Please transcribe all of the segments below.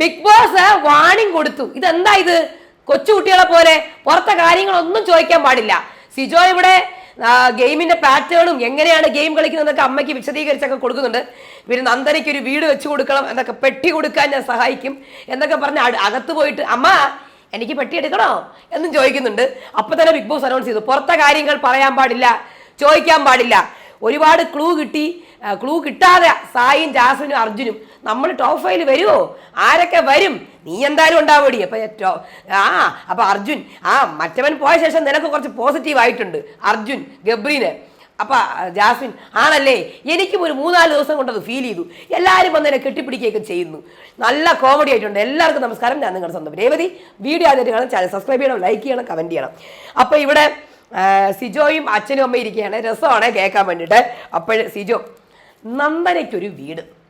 Big boss warning കൊടുത്തു. ഇതെന്താ ഇത്? കൊച്ചുകുട്ടികളെ പോലെ പുറത്തെ കാര്യങ്ങളൊന്നും ചോദിക്കാൻ പാടില്ല. സിജോ ഇവിടെ ഗെയിമിന്റെ പാറ്റേണും എങ്ങനെയാണ് ഗെയിം കളിക്കുന്നതൊക്കെ അമ്മയ്ക്ക് വിശദീകരിച്ചൊക്കെ കൊടുക്കുന്നുണ്ട്. പിന്നെ നന്ദനയ്ക്ക് ഒരു വീട് വെച്ച് കൊടുക്കണം എന്നൊക്കെ പെട്ടി കൊടുക്കാൻ ഞാൻ സഹായിക്കും എന്നൊക്കെ പറഞ്ഞ് അകത്ത് പോയിട്ട് അമ്മ എനിക്ക് പെട്ടി എടുക്കണോ? എന്നും ചോദിക്കുന്നുണ്ട്. അപ്പൊ തന്നെ ബിഗ് ബോസ് അനൗൺസ് ചെയ്തു. പുറത്തെ കാര്യങ്ങൾ പറയാൻ പാടില്ല ചോദിക്കാൻ പാടില്ല. ഒരുപാട് ക്ലൂ കിട്ടി. ക്ലൂ കിട്ടാതെ സായും ജാസ്മിനും അർജുനും നമ്മൾ ടോപ്പ് ഫൈവിൽ വരുമോ ആരൊക്കെ വരും? നീ എന്തായാലും ഉണ്ടാവടി അപ്പൊ ആ അപ്പൊ അർജുൻ ആ മറ്റവൻ പോയ ശേഷം നിനക്ക് കുറച്ച് പോസിറ്റീവ് ആയിട്ടുണ്ട്. അർജുൻ ഗബ്രീന് അപ്പൊ ജാസ്മിൻ ആണല്ലേ? എനിക്കും ഒരു മൂന്നാൽ ദിവസം കൊണ്ടത് ഫീൽ ചെയ്തു. എല്ലാവരും വന്ന് എന്നെ കെട്ടിപ്പിടിക്കുകയൊക്കെ ചെയ്യുന്നു. നല്ല കോമഡി ആയിട്ടുണ്ട്. എല്ലാവർക്കും നമസ്കാരം. ഞാൻ നിങ്ങളുടെ സ്വന്തം രേവതി. വീഡിയോ ആദ്യമായിട്ട് കാണാൻ ചാനൽ സബ്സ്ക്രൈബ് ചെയ്യണം ലൈക്ക് ചെയ്യണം കമന്റ് ചെയ്യണം. അപ്പൊ ഇവിടെ സിജോയും അച്ഛനും അമ്മയും ഇരിക്കുകയാണ്. രസമാണ് കേൾക്കാൻ വേണ്ടിയിട്ട്. അപ്പോൾ സിജോ നന്ദനയ്ക്കൊരു വീട്.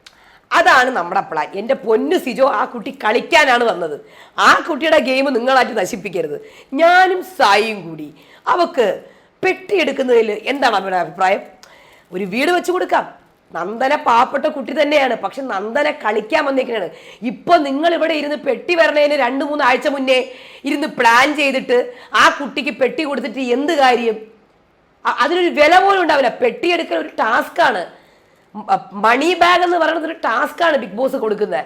അതാണ് നമ്മുടെ പ്ലാൻ എന്റെ പൊന്നു സിജോ ആ കുട്ടി കളിക്കാനാണ് വന്നത്. ആ കുട്ടിയുടെ ഗെയിം നിങ്ങളായിട്ട് നശിപ്പിക്കരുത്. ഞാനും സായിയും കൂടി. അവക്ക് പെട്ടിയെടുക്കുന്നതിൽ എന്താണ് അവരുടെ അഭിപ്രായം? ഒരു വീട് വെച്ച് കൊടുക്കാം. നന്ദന പാവപ്പെട്ട കുട്ടി തന്നെയാണ്. പക്ഷെ നന്ദന കളിക്കാൻ വന്നേക്കാണ് ഇപ്പൊ നിങ്ങൾ ഇവിടെ ഇരുന്ന് പെട്ടി വരണേന് രണ്ട് മൂന്ന് ആഴ്ച മുന്നേ ഇരുന്ന് പ്ലാൻ ചെയ്തിട്ട് ആ കുട്ടിക്ക് പെട്ടി കൊടുത്തിട്ട് എന്ത് കാര്യം? അതിനൊരു വില പോലും ഉണ്ടാവില്ല. പെട്ടി എടുക്കൽ ഒരു ടാസ്ക്കാണ് മണി ബാഗ് എന്ന് പറയുന്നത് ഒരു ടാസ്ക്കാണ് ബിഗ് ബോസ് കൊടുക്കുന്നത്.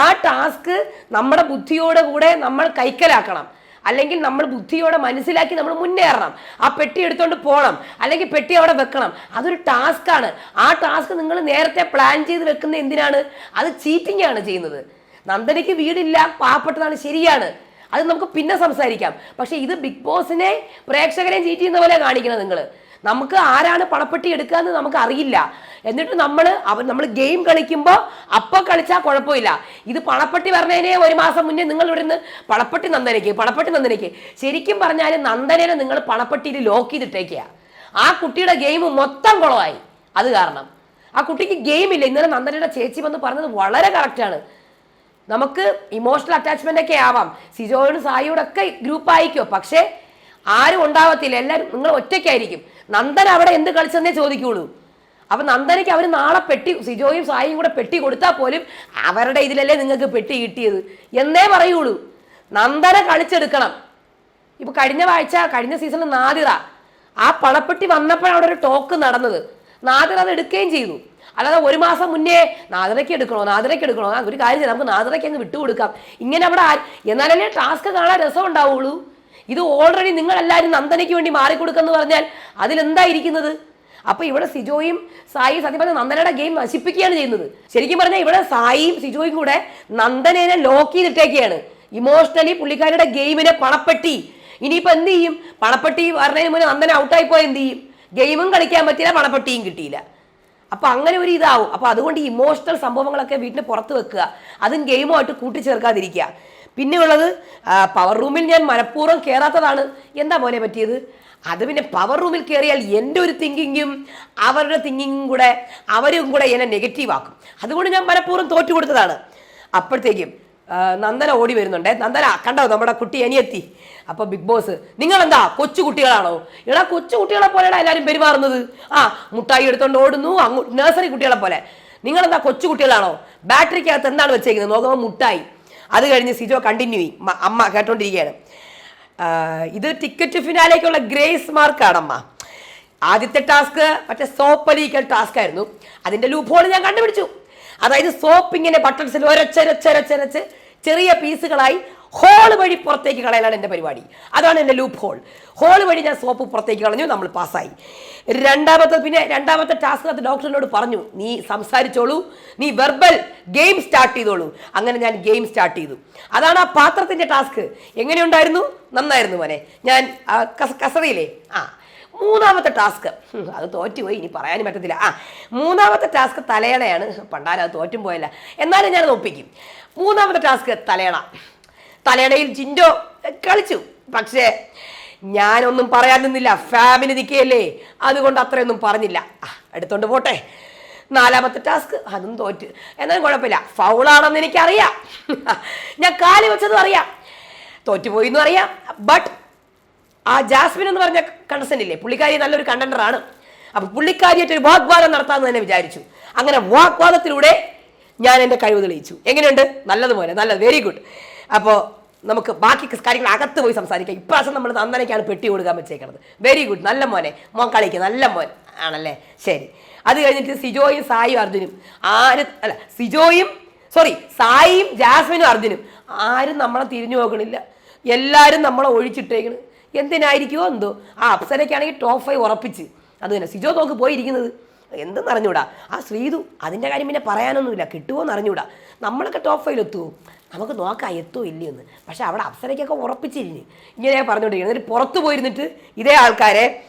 ആ ടാസ്ക് നമ്മുടെ ബുദ്ധിയോടെ കൂടെ നമ്മൾ കൈക്കലാക്കണം. അല്ലെങ്കിൽ നമ്മൾ ബുദ്ധിയോടെ മനസ്സിലാക്കി നമ്മൾ മുന്നേറണം. ആ പെട്ടി എടുത്തോണ്ട് പോകണം അല്ലെങ്കിൽ പെട്ടി അവിടെ വെക്കണം. അതൊരു ടാസ്ക് ആണ്. ആ ടാസ്ക് നിങ്ങൾ നേരത്തെ പ്ലാൻ ചെയ്ത് വെക്കുന്ന എന്തിനാണ്? അത് ചീറ്റിംഗ് ആണ് ചെയ്യുന്നത്. നന്ദനയ്ക്ക് വീടില്ല. പാവപ്പെട്ടതാണ്. ശരിയാണ്. അത് നമുക്ക് പിന്നെ സംസാരിക്കാം. പക്ഷെ ഇത് ബിഗ് ബോസിനെ പ്രേക്ഷകരെ ചീറ്റ് ചെയ്യുന്ന പോലെ കാണിക്കണം നിങ്ങൾ നമുക്ക് ആരാണ് പണപ്പെട്ടി എടുക്കുക എന്ന് നമുക്ക് അറിയില്ല എന്നിട്ട് നമ്മൾ അവൻ നമ്മൾ ഗെയിം കളിക്കുമ്പോൾ അപ്പോൾ കളിച്ചാൽ കുഴപ്പമില്ല. ഇത് പണപ്പെട്ടി പറഞ്ഞതിനെ ഒരു മാസം മുന്നേ നിങ്ങൾ ഇവിടെ നിന്ന് പണപ്പെട്ടി നന്ദനയ്ക്ക് പണപ്പെട്ടി നന്ദനയ്ക്ക്. ശരിക്കും പറഞ്ഞാൽ നന്ദനേനെ നിങ്ങൾ പണപ്പെട്ടിയിൽ ലോക്ക് ചെയ്തിട്ടേക്കുക ആ കുട്ടിയുടെ ഗെയിം മൊത്തം കുളമായി അത് കാരണം. ആ കുട്ടിക്ക് ഗെയിം ഇല്ല. ഇന്നലെ നന്ദനയുടെ ചേച്ചി വന്ന് പറഞ്ഞത് വളരെ കറക്റ്റാണ് നമുക്ക് ഇമോഷണൽ അറ്റാച്ച്മെന്റ് ഒക്കെ ആവാം. സിജോയോടും സായിയോടൊക്കെ ഗ്രൂപ്പ് ആയിക്കോ പക്ഷേ ആരും ഉണ്ടാവത്തില്ല. എല്ലാവരും നിങ്ങൾ ഒറ്റയ്ക്കായിരിക്കും. നന്ദൻ അവിടെ എന്ത് കളിച്ചെന്നേ ചോദിക്കുള്ളൂ. അപ്പൊ നന്ദനയ്ക്ക് അവർ നാളെ പെട്ടി സിജോയും സായിയും കൂടെ പെട്ടി കൊടുത്താൽ പോലും അവരുടെ ഇതിലല്ലേ നിങ്ങൾക്ക് പെട്ടി കിട്ടിയത്. എന്നേ പറയുള്ളൂ. നന്ദന കളിച്ചെടുക്കണം. ഇപ്പൊ കഴിഞ്ഞ ആഴ്ച കഴിഞ്ഞ സീസണിൽ നാദിറ ആ പണപ്പെട്ടി വന്നപ്പോഴാണ് അവിടെ ഒരു ടോക്ക് നടന്നത്. നാദിറ അത് എടുക്കുകയും ചെയ്തു. അല്ലാതെ ഒരു മാസം മുന്നേ നാദിറയ്ക്ക് എടുക്കണോ നാദിറയ്ക്ക് എടുക്കണോ? ഒരു കാര്യം ചെയ്യാം നമുക്ക് നാദിറയ്ക്ക് അങ്ങ് വിട്ടുകൊടുക്കാം. ഇങ്ങനെ അവിടെ എന്നാൽ ടാസ്ക് കാണാൻ രസം ഉണ്ടാവുള്ളൂ. ഇത് ഓൾറെഡി നിങ്ങളെല്ലാവരും നന്ദനയ്ക്ക് വേണ്ടി മാറിക്കൊടുക്കെന്ന് പറഞ്ഞാൽ അതിലെന്താ ഇരിക്കുന്നത് അപ്പൊ ഇവിടെ സിജോയും സായി സത്യം പറഞ്ഞാൽ നന്ദനയുടെ ഗെയിം നശിപ്പിക്കുകയാണ് ചെയ്യുന്നത്. ശരിക്കും പറഞ്ഞാൽ ഇവിടെ സായിയും സിജോയും കൂടെ നന്ദനെ ലോക്ക് ചെയ്തിട്ടേക്കെയാണ് ഇമോഷണലി പുള്ളിക്കാരുടെ ഗെയിമിനെ പണപ്പെട്ടി. ഇനിയിപ്പോൾ എന്ത് ചെയ്യും? പണപ്പെട്ടി പറഞ്ഞതിന് മുന്നേ നന്ദന ഔട്ടായി പോയ എന്ത് ചെയ്യും? ഗെയിമും കളിക്കാൻ പറ്റിയില്ല പണപ്പെട്ടിയും കിട്ടിയില്ല. അപ്പൊ അങ്ങനെ ഒരു ഇതാവും. അപ്പൊ അതുകൊണ്ട് ഇമോഷണൽ സംഭവങ്ങളൊക്കെ വീട്ടിന് പുറത്ത് വെക്കുക. അതും ഗെയിമുമായിട്ട് കൂട്ടിച്ചേർക്കാതിരിക്കുക. പിന്നെ ഉള്ളത് പവർ റൂമിൽ ഞാൻ മനഃപൂർവം കയറാത്തതാണ് എന്താ മോനെ പറ്റിയത്? അത് പിന്നെ പവർ റൂമിൽ കയറിയാൽ എന്റെ ഒരു തിങ്കിങ്ങും അവരുടെ തിങ്കിങ്ങും കൂടെ അവരും കൂടെ എന്നെ നെഗറ്റീവ് ആക്കും. അതുകൊണ്ട് ഞാൻ മനഃപൂർവം തോറ്റു കൊടുത്തതാണ്. അപ്പോഴത്തേക്കും നന്ദന ഓടി വരുന്നുണ്ട്. നന്ദന കണ്ടോ നമ്മുടെ കുട്ടി അനിയെത്തി? അപ്പോൾ ബിഗ് ബോസ് നിങ്ങൾ എന്താ കൊച്ചു കുട്ടികളാണോ? എടാ കൊച്ചു കുട്ടികളെ പോലെയാണ് എല്ലാവരും പെരുമാറുന്നത്? ആ മുട്ടായി എടുത്തോണ്ട് ഓടുന്നു അങ്ങോട്ട് നഴ്സറി കുട്ടികളെ പോലെ. നിങ്ങൾ എന്താ കൊച്ചു കുട്ടികളാണോ? ബാറ്ററിക്കകത്ത് എന്താണ് വെച്ചേക്കുന്നത്? നോക്കുമ്പോൾ മുട്ടായി. അത് കഴിഞ്ഞ് സിജോ കണ്ടിന്യൂ ചെയ്യും. അമ്മ കേട്ടോണ്ടിരിക്കുകയാണ്. ഇത് ടിക്കറ്റ് ഫിനാലേക്കുള്ള ഗ്രേസ് മാർക്കാണമ്മ. ആദ്യത്തെ ടാസ്ക് മറ്റേ സോപ്പ് അലീക്കൽ ടാസ്ക് ആയിരുന്നു അതിന്റെ ലൂപ്പ് ഹോൾ ഞാൻ കണ്ടുപിടിച്ചു. അതായത് സോപ്പ് ഇങ്ങനെ ബട്ടൺസിൽ ഒരച്ചരച്ചരച്ചരച്ച് ചെറിയ പീസുകളായി ഹോൾ വഴി പുറത്തേക്ക് കളയലാണ് എന്റെ പരിപാടി. അതാണ് എന്റെ ലൂപ്പ് ഹോൾ ഹോൾ വഴി ഞാൻ സോപ്പ് പുറത്തേക്ക് കളഞ്ഞു നമ്മൾ പാസ്സായി. രണ്ടാമത്തെ പിന്നെ രണ്ടാമത്തെ ടാസ്ക് അത് ഡോക്ടറിനോട് പറഞ്ഞു നീ സംസാരിച്ചോളൂ നീ വെർബൽ ഗെയിം സ്റ്റാർട്ട് ചെയ്തോളൂ. അങ്ങനെ ഞാൻ ഗെയിം സ്റ്റാർട്ട് ചെയ്തു. അതാണ് ആ പാത്രത്തിന്റെ ടാസ്ക് എങ്ങനെയുണ്ടായിരുന്നു? നന്നായിരുന്നു മോനെ. ഞാൻ കസറിയില്ലേ ആ. മൂന്നാമത്തെ ടാസ്ക് അത് തോറ്റുപോയി ഇനി പറയാനും പറ്റത്തില്ല. ആ മൂന്നാമത്തെ ടാസ്ക് തലയണയാണ്. പണ്ടാരത് തോറ്റും പോയല്ല. എന്നാലും ഞാനത് ഒപ്പിക്കും. മൂന്നാമത്തെ ടാസ്ക് തലയണ. തലയണയിൽ ജിൻഡോ കളിച്ചു. പക്ഷേ ഞാനൊന്നും പറയാൻ നിന്നില്ല. ഫാമിലി നിൽക്കുകയല്ലേ? അതുകൊണ്ട് അത്രയൊന്നും പറഞ്ഞില്ല. എടുത്തോണ്ട് പോട്ടെ. നാലാമത്തെ ടാസ്ക്. അതും തോറ്റ്. എന്നാലും കുഴപ്പമില്ല. ഫൗളാണെന്ന് എനിക്കറിയാം. ഞാൻ കാൽ വെച്ചതും അറിയാം. തോറ്റുപോയി എന്നും അറിയാം. ബട്ട് ആ ജാസ്മിൻ എന്ന് പറഞ്ഞ കണ്ടസ്റ്റന്റ് ഇല്ലേ പുള്ളിക്കാരി നല്ലൊരു കണ്ടന്ററാണ് അപ്പൊ പുള്ളിക്കാരിയായിട്ട് ഒരു വാഗ്വാദം നടത്താമെന്ന് തന്നെ വിചാരിച്ചു. അങ്ങനെ വാഗ്വാദത്തിലൂടെ ഞാൻ എന്റെ കഴിവ് തെളിയിച്ചു. എങ്ങനെയുണ്ട്? നല്ലതുപോലെ. നല്ലത്. വെരി ഗുഡ് അപ്പോൾ നമുക്ക് ബാക്കി കാര്യങ്ങൾ അകത്ത് പോയി സംസാരിക്കാം. ഇപ്രാവശ്യം നമ്മൾ നന്ദനയ്ക്കാണ് പെട്ടി കൊടുക്കാൻ വെച്ചേക്കുന്നത് വെരി ഗുഡ് നല്ല മോനെ. മോൻ കളിക്കുക നല്ല മോൻ ആണല്ലേ? ശരി. അത് കഴിഞ്ഞിട്ട് സിജോയും സായും അർജുനും. ആര് അല്ല സിജോയും സോറി സായിയും ജാസ്മിനും അർജുനും. ആരും നമ്മളെ തിരിഞ്ഞു നോക്കണില്ല. എല്ലാവരും നമ്മളെ ഒഴിച്ചിട്ടേക്കണ്. എന്തിനായിരിക്കുമോ എന്തോ? ആ അപ്സരയ്ക്കാണെങ്കിൽ ടോപ്പ് ഫൈവ് ഉറപ്പിച്ച്. അത് തന്നെ. സിജോ നോക്ക് പോയിരിക്കുന്നത്. എന്തെന്ന് അറിഞ്ഞൂടാ? ആ ശ്രീതു അതിന്റെ കാര്യം പിന്നെ പറയാനൊന്നുമില്ല. കിട്ടുമോ എന്ന് അറിഞ്ഞൂടാ. നമ്മളൊക്കെ ടോപ്പ് ഫൈവ് എത്തുമോ നമുക്ക് നോക്കാം എത്തുമോ ഇല്ലയെന്ന് പക്ഷെ അവിടെ അപ്സരയ്ക്കൊക്കെ ഉറപ്പിച്ചിരിഞ്ഞ് ഇങ്ങനെ പറഞ്ഞുകൊണ്ടിരിക്കുന്നത് എന്നിട്ട് പുറത്ത് പോയിരുന്നിട്ട് ഇതേ ആൾക്കാരെ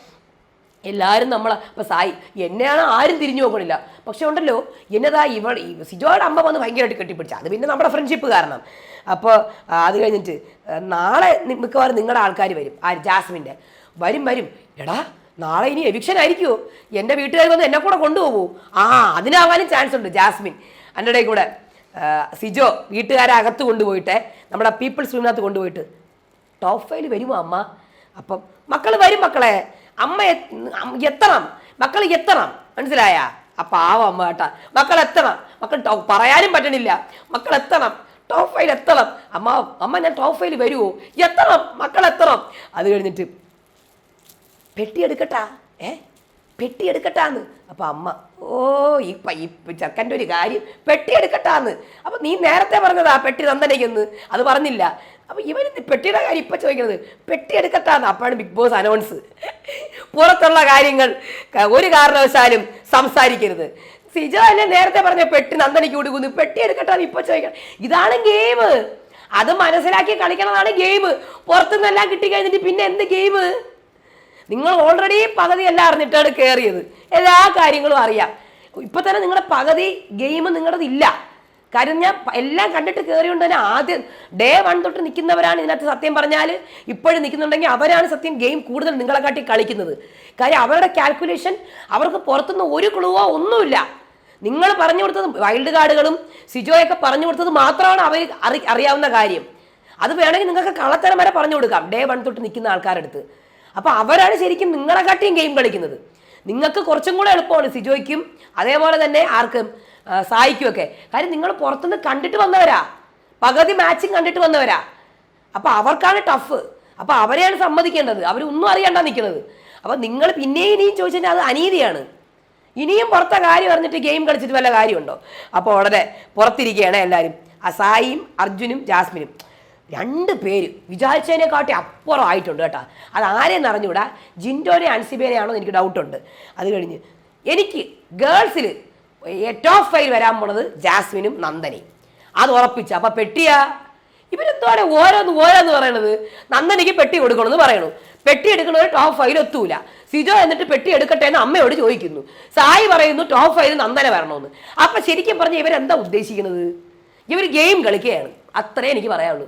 എല്ലാവരും നമ്മളെ ഇപ്പം സായി എന്നെയാണ് ആരും തിരിഞ്ഞു നോക്കണില്ല. പക്ഷെ ഉണ്ടല്ലോ എന്നതാ ഇവൾ സിജോയുടെ അമ്മ വന്ന് ഭയങ്കരമായിട്ട് കെട്ടിപ്പിടിച്ച. അത് പിന്നെ നമ്മുടെ ഫ്രണ്ട്ഷിപ്പ് കാരണം. അപ്പോൾ അത് കഴിഞ്ഞിട്ട് നാളെ മിക്കവാറും നിങ്ങളുടെ ആൾക്കാർ വരും. ആ ജാസ്മിന്റെ. വരും വരും. എടാ നാളെ ഇനി എവിക്ഷൻ ആയിരിക്കുമോ എന്റെ വീട്ടുകാർ വന്ന് എന്നെ കൂടെ കൊണ്ടുപോകൂ. ആ അതിനാവാനും ചാൻസ് ഉണ്ട് ജാസ്മിൻ. എന്റെ കൂടെ സിജോ വീട്ടുകാരെ അകത്ത് കൊണ്ടുപോയിട്ട് നമ്മുടെ പീപ്പിൾസ് റൂമിനകത്ത് കൊണ്ടുപോയിട്ട് ടോപ്പ് ഫൈവ് വരുമോ അമ്മ? അപ്പം മക്കൾ വരും മക്കളെ. അമ്മ എത്തണം. മക്കൾ എത്തണം. മനസ്സിലായ? ആ പാവം അമ്മ കേട്ടാ. മക്കൾ എത്തണം. മക്കൾ പറയാനും പറ്റണില്ല. മക്കൾ എത്തണം. ടോപ്പ് ഫൈവ് എത്തണം. അമ്മ അമ്മ ഞാൻ ടോപ്പ് ഫൈവ് വരുമോ എത്തണം. മക്കൾ എത്തണം. അത് കഴിഞ്ഞിട്ട് പെട്ടി എടുക്കട്ടാ ഏ? പെട്ടി എടുക്കട്ടാന്ന് അപ്പൊ അമ്മ ഓ ഈ ഈ ചെക്കന്റെ ഒരു കാര്യം പെട്ടി എടുക്കട്ടാന്ന് അപ്പൊ നീ നേരത്തെ പറഞ്ഞതാ പെട്ടി നന്ദനയ്ക്കെന്ന് അത് പറഞ്ഞില്ല. അപ്പൊ ഇവൻ പെട്ടിയുടെ കാര്യം ഇപ്പൊ ചോദിക്കുന്നത് പെട്ടി എടുക്കട്ടാന്ന് അപ്പോഴാണ് ബിഗ് ബോസ് അനൗൺസ്. പുറത്തുള്ള കാര്യങ്ങൾ ഒരു കാരണവശാലും സംസാരിക്കരുത്. സിജോ എന്നെ നേരത്തെ പറഞ്ഞ പെട്ടി നന്ദനയ്ക്ക് കൊടുക്കുന്നു. പെട്ടി എടുക്കട്ടാന്ന് ഇപ്പൊ ചോദിക്കണം. ഇതാണ് ഗെയിം. അത് മനസ്സിലാക്കി കളിക്കണതാണ് ഗെയിം. പുറത്തുനിന്നെല്ലാം കിട്ടിക്കഴിഞ്ഞിട്ട് പിന്നെ എന്ത് ഗെയിം? നിങ്ങൾ ഓൾറെഡി പകുതി എല്ലാം അറിഞ്ഞിട്ടാണ് കയറിയത് എല്ലാ കാര്യങ്ങളും അറിയാം. ഇപ്പൊ തന്നെ നിങ്ങളുടെ പകുതി ഗെയിം നിങ്ങളുടെ ഇല്ല. കാര്യം ഞാൻ എല്ലാം കണ്ടിട്ട് കയറിയോണ്ട് തന്നെ ആദ്യം ഡേ വൺ തൊട്ട് നിൽക്കുന്നവരാണ് ഇതിനകത്ത് സത്യം പറഞ്ഞാൽ ഇപ്പോഴും നിൽക്കുന്നുണ്ടെങ്കിൽ അവരാണ് സത്യം ഗെയിം കൂടുതൽ നിങ്ങളെ കാട്ടി കളിക്കുന്നത്. കാര്യം അവരുടെ കാൽക്കുലേഷൻ അവർക്ക് പുറത്തുനിന്ന് ഒരു ക്ലൂവോ ഒന്നുമില്ല. നിങ്ങൾ പറഞ്ഞു കൊടുത്തത് വൈൽഡ് കാർഡുകളും സിജോയൊക്കെ പറഞ്ഞു കൊടുത്തത് മാത്രമാണ് അവർ അറി അറിയാവുന്ന കാര്യം. അത് വേണമെങ്കിൽ നിങ്ങൾക്ക് കള്ളത്തരം വരെ പറഞ്ഞു കൊടുക്കാം. ഡേ വൺ തൊട്ട് നിൽക്കുന്ന ആൾക്കാരെടുത്ത് അപ്പോൾ അവരാണ് ശരിക്കും നിങ്ങളെ കാട്ടിയും ഗെയിം കളിക്കുന്നത്. നിങ്ങൾക്ക് കുറച്ചും കൂടെ എളുപ്പമാണ് സിജോയ്ക്കും അതേപോലെ തന്നെ ആർക്കും സായിക്കുമൊക്കെ. കാര്യം നിങ്ങൾ പുറത്തുനിന്ന് കണ്ടിട്ട് വന്നവരാ. പകുതി മാച്ചിങ് കണ്ടിട്ട് വന്നവരാ. അപ്പോൾ അവർക്കാണ് ടഫ് അപ്പോൾ അവരെയാണ് സമ്മതിക്കേണ്ടത്. അവരൊന്നും അറിയണ്ട നിൽക്കുന്നത്. അപ്പോൾ നിങ്ങൾ പിന്നെയും ഇനിയും ചോദിച്ചാൽ അത് അനീതിയാണ്. ഇനിയും പുറത്തെ കാര്യം അറിഞ്ഞിട്ട് ഗെയിം കളിച്ചിട്ട് വല്ല കാര്യമുണ്ടോ? അപ്പോൾ ഉടനെ പുറത്തിരിക്കുകയാണ് എല്ലാവരും അസായിയും അർജുനും ജാസ്മിനും. രണ്ട് പേര് വിചാരിച്ചതിനെക്കാട്ടി അപ്പുറം ആയിട്ടുണ്ട് കേട്ടോ. അത് ആരെയെന്ന് അറിഞ്ഞുകൂടാ? ജിൻഡോനെ അൻസിബേനെയാണോ എനിക്ക് ഡൗട്ടുണ്ട്. അത് കഴിഞ്ഞ് എനിക്ക് ഗേൾസിൽ ഏറ്റവും ഫൈൽ വരാൻ പോണത് ജാസ്മിനും നന്ദനയും. അത് ഉറപ്പിച്ചു അപ്പം പെട്ടിയാ? ഇവരെന്തോടെ ഓരോന്ന് ഓരോന്ന് പറയണത്? നന്ദനിക്ക് പെട്ടി കൊടുക്കണമെന്ന് പറയണു. പെട്ടി എടുക്കണത് ടോപ്പ് ഫൈൽ ഒത്തൂല. സിജോ എന്നിട്ട് പെട്ടി എടുക്കട്ടെ എന്ന് അമ്മയോട് ചോദിക്കുന്നു. സായി പറയുന്നു ടോപ്പ് ഫൈൽ നന്ദന വരണമെന്ന്. അപ്പൊ ശരിക്കും പറഞ്ഞ ഇവരെന്താ ഉദ്ദേശിക്കുന്നത്? ഇവർ ഗെയിം കളിക്കുകയാണ്. അത്രേ എനിക്ക് പറയാനുള്ളൂ.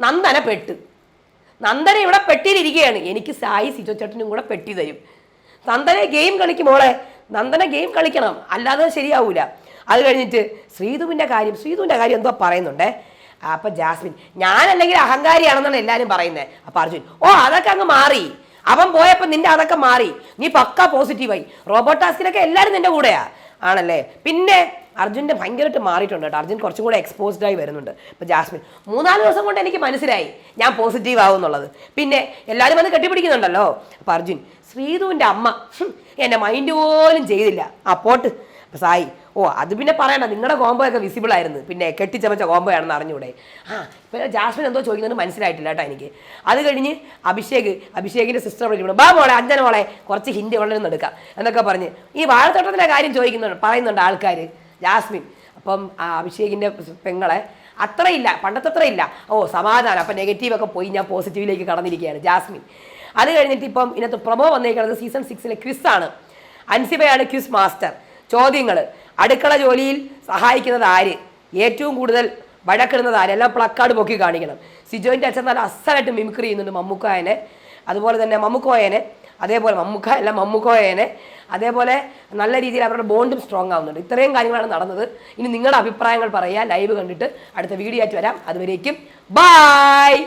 നന്ദന പെട്ട്. നന്ദന ഇവിടെ പെട്ടിയിലിരിക്കുകയാണ്. എനിക്ക് സായി സിജോ ചേട്ടനും കൂടെ പെട്ടി തരും. നന്ദനെ ഗെയിം കളിക്കും മോളെ. നന്ദന ഗെയിം കളിക്കണം. അല്ലാതെ ശരിയാവൂല. അത് കഴിഞ്ഞിട്ട് ശ്രീധുവിന്റെ കാര്യം ശ്രീധുവിന്റെ കാര്യം എന്തോ പറയുന്നുണ്ടേ. അപ്പൊ ജാസ്മിൻ ഞാനല്ലെങ്കിൽ അഹങ്കാരിയാണെന്നാണ് എല്ലാവരും പറയുന്നത് അപ്പൊ അർജുൻ ഓ അതൊക്കെ അങ്ങ് മാറി. അവൻ പോയപ്പോൾ നിന്റെ അതൊക്കെ മാറി. നീ പക്ക പോസിറ്റീവായി റോബോട്ട് ടാസ്കിലൊക്കെ എല്ലാവരും നിന്റെ കൂടെയാ. ആണല്ലേ? പിന്നെ അർജുന്റെ ഭയങ്കരമായിട്ട് മാറിയിട്ടുണ്ട് കേട്ടോ. അർജുൻ കുറച്ചും കൂടെ എക്സ്പോസ്ഡ് ആയി വരുന്നുണ്ട്. ഇപ്പൊ ജാസ്മിൻ. മൂന്നാൽ ദിവസം കൊണ്ട് എനിക്ക് മനസ്സിലായി ഞാൻ പോസിറ്റീവ് ആവും എന്നുള്ളത്. പിന്നെ എല്ലാവരും വന്ന് കെട്ടിപ്പിടിക്കുന്നുണ്ടല്ലോ. അപ്പൊ അർജുൻ ശ്രീധുവിന്റെ അമ്മ എന്റെ മൈൻഡ് പോലും ചെയ്തില്ല. ആ പോട്ട്. സായി ഓ അത് പിന്നെ പറയണ്ട. നിങ്ങളുടെ കോംബോ ഒക്കെ വിസിബിൾ ആയിരുന്നു. പിന്നെ കെട്ടിച്ചമച്ച കോംബോ ആണെന്ന് അറിഞ്ഞൂടെ. ആ ഇപ്പം ജാസ്മിൻ എന്തോ ചോദിക്കുന്നത് മനസ്സിലായിട്ടില്ല കേട്ടോ എനിക്ക്. അത് കഴിഞ്ഞ് അഭിഷേക് അഭിഷേകിന്റെ സിസ്റ്റർ വിളിക്കണം ബാ മോളെ അഞ്ചന മോളെ കുറച്ച് ഹിന്ദി വളരെ നിന്ന് എടുക്കാം. എന്നൊക്കെ പറഞ്ഞ് ഈ വാഴത്തോട്ടത്തിലെ കാര്യം ചോദിക്കുന്നുണ്ട് പറയുന്നുണ്ട് ആൾക്കാർ ജാസ്മിൻ. അപ്പം ആ അഭിഷേകിന്റെ പെങ്ങളെ അത്രയില്ല പണ്ടത്തെ അത്ര ഇല്ല ഓ സമാധാനം. അപ്പം നെഗറ്റീവൊക്കെ പോയി ഞാൻ പോസിറ്റീവിലേക്ക് കടന്നിരിക്കുകയാണ്. ജാസ്മിൻ. അത് കഴിഞ്ഞിട്ട് ഇപ്പം ഇതിനകത്ത് പ്രമോ വന്നേക്കുന്നത് സീസൺ സിക്സിലെ ക്വിസാണ് അൻസിബയാണ് ക്വിസ് മാസ്റ്റർ. ചോദ്യങ്ങൾ അടുക്കള ജോലിയിൽ സഹായിക്കുന്നത് ആര്? ഏറ്റവും കൂടുതൽ വഴക്കിടുന്നത് ആര്? എല്ലാം പ്ലക്കാർഡ് പൊക്കി കാണിക്കണം. സിജോയിന്റെ അച്ഛൻ നല്ല അസലായിട്ട് മിമിക്രി ചെയ്യുന്നുണ്ട് മമ്മൂക്കായനെ. അതുപോലെ തന്നെ മമ്മുക്കോയനെ. അതേപോലെ മമ്മുക്ക അല്ല മമ്മൂക്കോയേനെ. അതേപോലെ നല്ല രീതിയിൽ അവരുടെ ബോണ്ടും സ്ട്രോങ് ആവുന്നുണ്ട്. ഇത്രയും കാര്യങ്ങളാണ് നടന്നത്. ഇനി നിങ്ങളുടെ അഭിപ്രായങ്ങൾ പറയുക. ലൈവ് കണ്ടിട്ട് അടുത്ത വീഡിയോ ആയിട്ട് വരാം. അതുവരേക്കും ബായ്